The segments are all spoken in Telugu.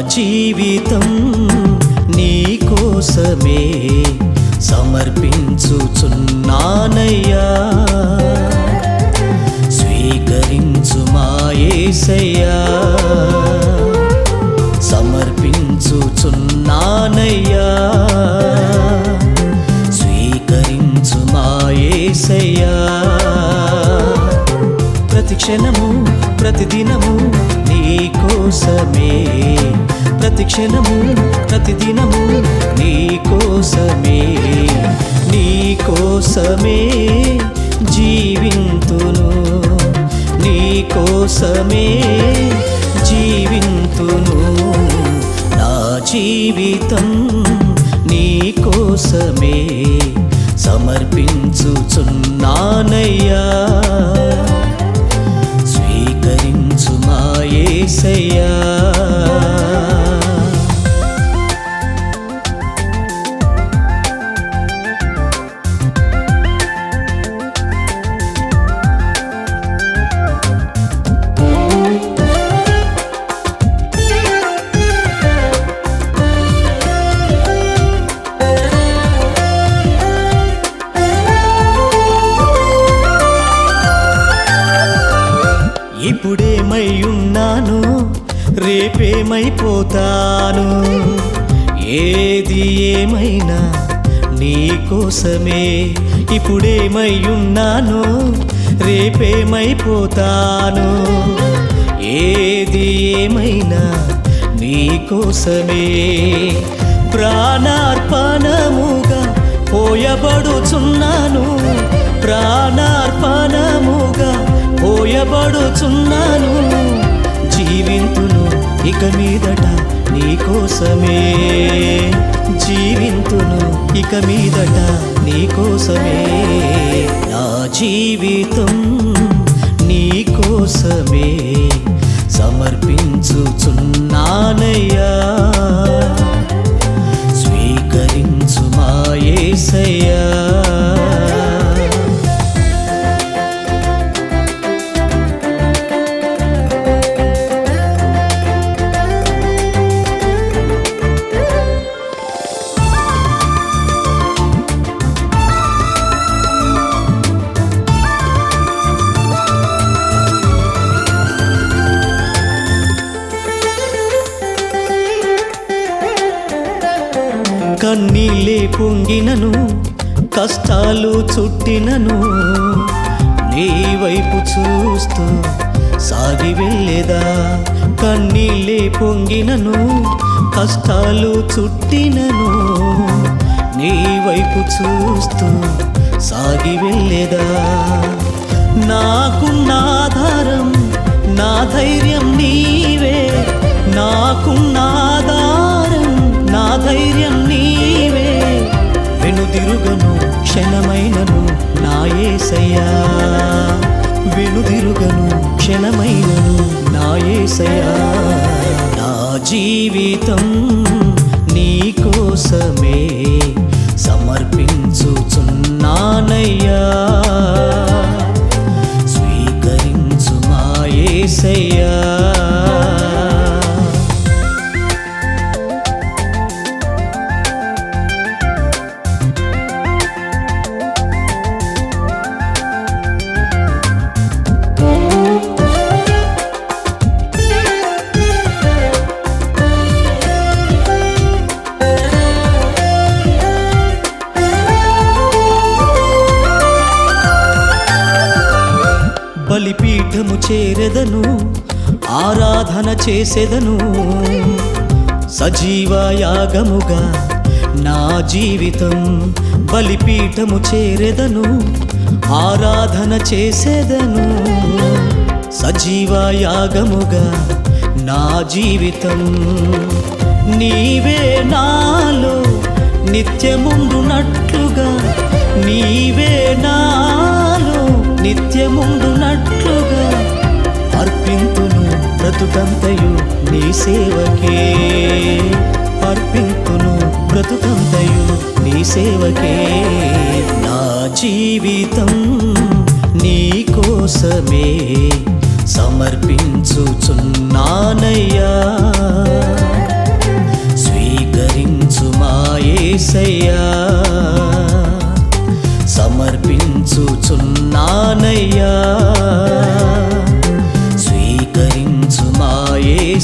జీవితం నీ కోసమే సమర్పించుచున్నానయ్యా. స్వీకరించు మాయేసయ్యా సమర్పించుచున్నానయ్యా. స్వీకరించు మాయేసయ్యా ప్రతి క్షణము ప్రతిదినము నీ కోసమే ప్రతి క్షణము ప్రతిదినము నీ కోసమే నీ కోసమే జీవింతును. నీ కోసమే జీవింతును. నా జీవితం నీ కోసమే సమర్పించుచున్నానయ్యా. ఏసయ్యా ఏమైపోతాను? ఏది ఏమైనా నీ కోసమే. ఇప్పుడేమై ఉన్నాను రేపేమైపోతాను? ఏది ఏమైనా నీ కోసమే. ప్రాణార్పణముగా పోయబడుచున్నాను. ప్రాణార్పణముగా పోయబడుచున్నాను. ఇక మీదట నీ కోసమే జీవింతును. ఇక మీదట నీ కోసమే నా జీవితం నీ కోసమే సమర్పించుచున్నానయ్యా. స్వీకరించు మాయేసయ్యా కన్నీళ్ళే పొంగినను కష్టాలు చుట్టినను. నీ వైపు చూస్తూ సాగి వెళ్ళేదా? కన్నీళ్ళే పొంగినను కష్టాలు చుట్టినను. నీ వైపు చూస్తూ సాగి వెళ్ళేదా? నాకున్న ఆధారం నా ధైర్యం నీవే. నాకున్న ఆధారం ధైర్యం నీవే. వెనుదిరుగను క్షణమైనను నాయేసయ్యా వెనుదిరుగను క్షణమైనను నాయేసయ్యా నా జీవితం చేరెదను ఆరాధన చేసెదను. సజీవ యాగముగా నా జీవితం బలిపీఠము చేరెదను ఆరాధన చేసేదను. సజీవ యాగముగా నా జీవితం నీవే నాలో నిత్యముండునట్లుగా నీవే నాలో నిత్యముండునట్లుగా. బ్రతుకంతయు నీ సేవకే. అర్పింతును బ్రతుకంతయు నీ సేవకే. నా జీవితం నీ కోసమే. సమర్పించుచున్నానయ్యా. స్వీకరించు మాయేసయ్యా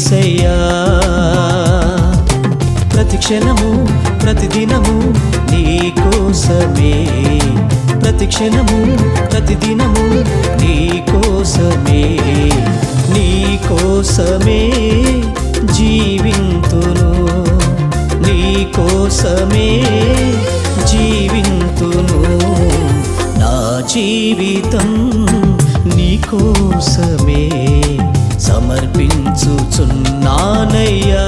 ఏసయ్యా ప్రతి క్షణము ప్రతిదినము నీ కోసమే. ప్రతి క్షణము ప్రతిదినము నీ కోసమే. నీ కోసమే జీవింతును. నీ కోసమే జీవింతును. నా జీవితం నీ కోసమే. అర్పించుచున్నానయ్యా